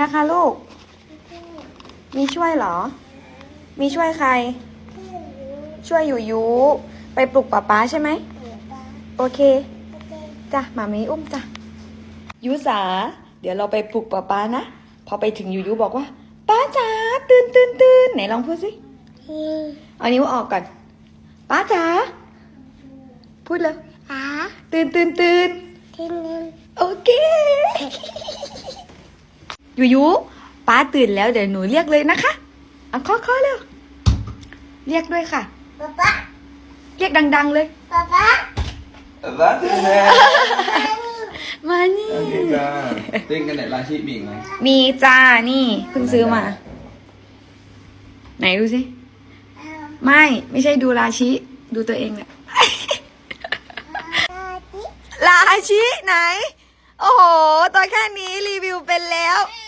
นะคะลูก มีช่วยเหรอ มีช่วยใคร ช่วยอยู่ยูไปปลุกป๊าป๊าใช่ไหม โอเค จ้ะหมามีอุ้มจ้ะยูสา เดี๋ยวเราไปปลุกป๊าป๊านะ พอไปถึงยูยูบอกว่า ป้าจ๋าตื่นตื่นตื่นไหนลองพูดสิเอานิ้วออกก่อน ป้าจ๋า พูดเลยอะตื่นตื่นตื่นที่นึง โอเค ยูยูป้าตื่นแล้วเดี๋ยวหนูเรียกเลยนะคะเอาเคาะเคาะเร็วเรียกด้วยค่ะป๊าป๊าเรียกดัง ๆ เลยป๊าป๊า Vâng, thế nè มานี่ Ok ra Tên cái này là chị bị này มีจ้านี่เพิ่งซื้อมา ไหนดูสิไม่ไม่ใช่ดูราชิดูตัวเองแหละราชิไหน โอ้โห ตัวแค่นี้รีวิวเป็นแล้วเ